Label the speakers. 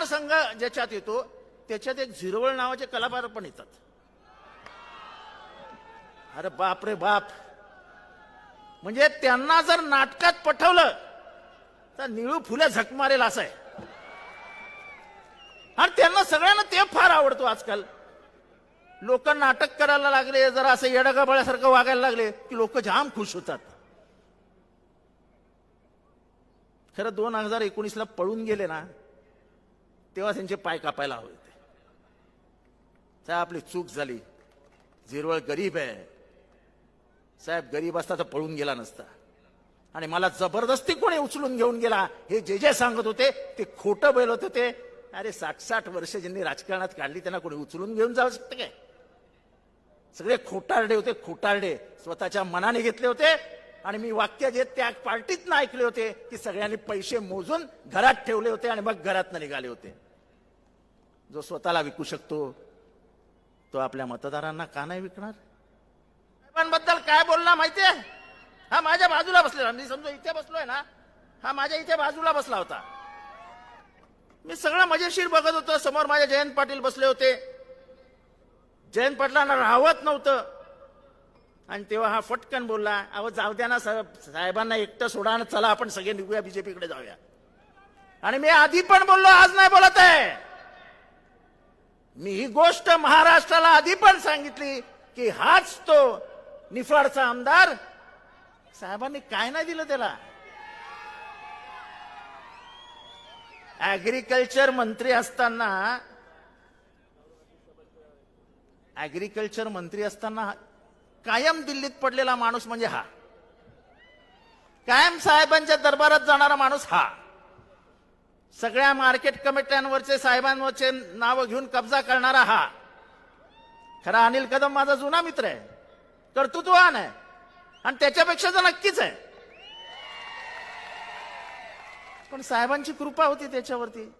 Speaker 1: मतदारसंघ ज्याच्यात येतो त्याच्यात एक झिरवळ नावाचे कलाकार पण येतात. अरे बाप रे बाप. म्हणजे त्यांना जर नाटकात पठवलं तर निळू फुले झक मारेल असं आहे. आणि त्यांना सगळ्यांना ते फार आवडतो आजकाल. लोक नाटक करायला लागले जरा असं येडगाबळ्यासारखं वागायला लागले की लोक जाम खुश होतात. खरं दोन हजार एकोणीसला पळून गेले ना तेव्हा त्यांचे पाय कापायला हवे होते. साहेब आपली चूक झाली. झिरवळ गरीब आहे. साहेब गरीब असता तर पळून गेला नसता. आणि मला जबरदस्ती कोणी उचलून घेऊन गेला? हे जे जे सांगत होते ते खोटं बोलत होते. अरे साठ साठ वर्ष ज्यांनी राजकारणात काढली त्यांना कोणी उचलून घेऊन जाऊ शकतं काय? सगळे खोटारडे होते खोटारडे. स्वतःच्या मनाने घेतले होते आणि मी वाक्य जे त्या पार्टीतनं ऐकले होते की सगळ्यांनी पैसे मोजून घरात ठेवले होते आणि मग घरातनं निघाले होते. जो स्वतःला विकू शकतो तो आपल्या मतदारांना का नाही विकणार? साहेबांबद्दल काय बोलला माहितीये हा माझ्या बाजूला बसलेला मी समजा इथे बसलोय ना हा माझ्या इथे बाजूला बसला होता. मी सगळं मजेशीर बघत होतो समोर माझे जयंत पाटील बसले होते. जयंत पाटलांना राहवत नव्हतं. आणि तेव्हा हा फटकन बोलला अहो जाऊ द्या ना साहेब साहेबांना एकटं सोडा चला आपण सगळे निघूया बीजेपीकडे जाऊया. आणि मी आधी पण बोललो आज नाही बोलत आहे. मी ही गोष्ट महाराष्ट्राला आधी पण सांगितली की हाच तो निफाडचा आमदार. साहेबांनी काय नाही दिलं त्याला? ऍग्रिकल्चर मंत्री असताना ऍग्रिकल्चर मंत्री असताना कायम दिल्लीत पडलेला माणूस म्हणजे हा. कायम साहेबांच्या दरबारात जाणारा माणूस हा. सगळ्या मार्केट कमिट्यांवरचे साहेबांवरचे नावं घेऊन कब्जा करणारा हा. खरा अनिल कदम माझा जुना मित्र आहे. कर्तृत्ववान आहे. आणि त्याच्यापेक्षा तर नक्कीच आहे. पण साहेबांची कृपा होती त्याच्यावरती.